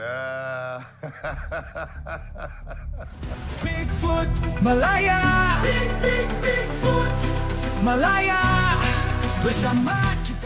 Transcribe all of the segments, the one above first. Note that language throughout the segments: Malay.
Bigfoot Malaya. Big, big, Bigfoot. Malaya. Bersama kita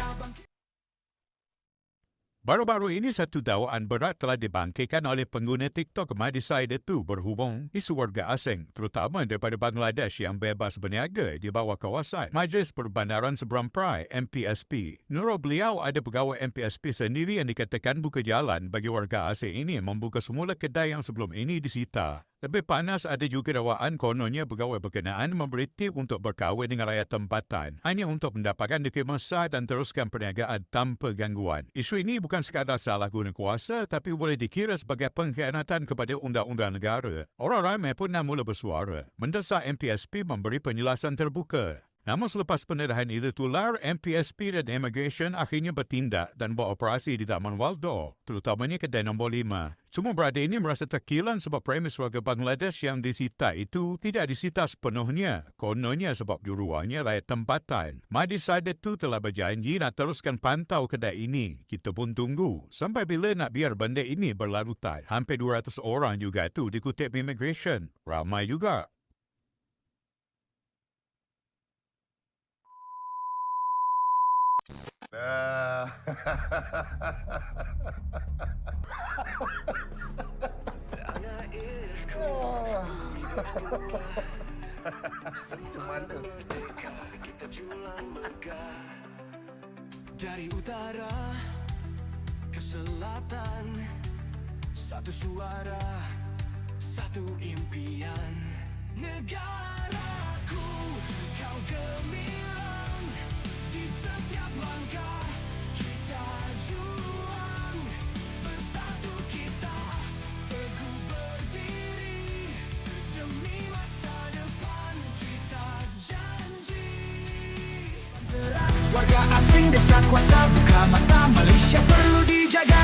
Baru-baru ini satu dakwaan berat telah dibangkitkan oleh pengguna TikTok MyDecided itu berhubung isu warga asing terutama daripada Bangladesh yang bebas berniaga di bawah kawasan Majlis Perbandaran Seberang Perai MPSP. Menurut beliau ada pegawai MPSP sendiri yang dikatakan buka jalan bagi warga asing ini membuka semula kedai yang sebelum ini disita. Lebih panas ada juga dakwaan kononnya pegawai berkenaan memberi tip untuk berkahwin dengan rakyat tempatan hanya untuk mendapatkan dokumen sah dan teruskan perniagaan tanpa gangguan. Isu ini bukan sekadar salah guna kuasa tapi boleh dikira sebagai pengkhianatan kepada undang-undang negara. Orang ramai pun dah mula bersuara mendesak MPSP memberi penjelasan terbuka. Namun selepas pendarahan itu tular, MPSP dan Immigration akhirnya bertindak dan buat operasi di Taman Waldo, terutamanya kedai nombor 5. Semua berada ini merasa terkilan sebab premis warga Bangladesh yang disita itu tidak disita sepenuhnya. Kononnya sebab juruannya rakyat tempatan. My Decided tu telah berjanji nak teruskan pantau kedai ini. Kita pun tunggu sampai bila nak biar benda ini berlarutan. Hampir 200 orang juga tu dikutip Immigration. Ramai juga. Dari utara ke selatan Satu suara, satu impian. Negaraku, Warga asing desa kuasa buka mata Malaysia perlu dijaga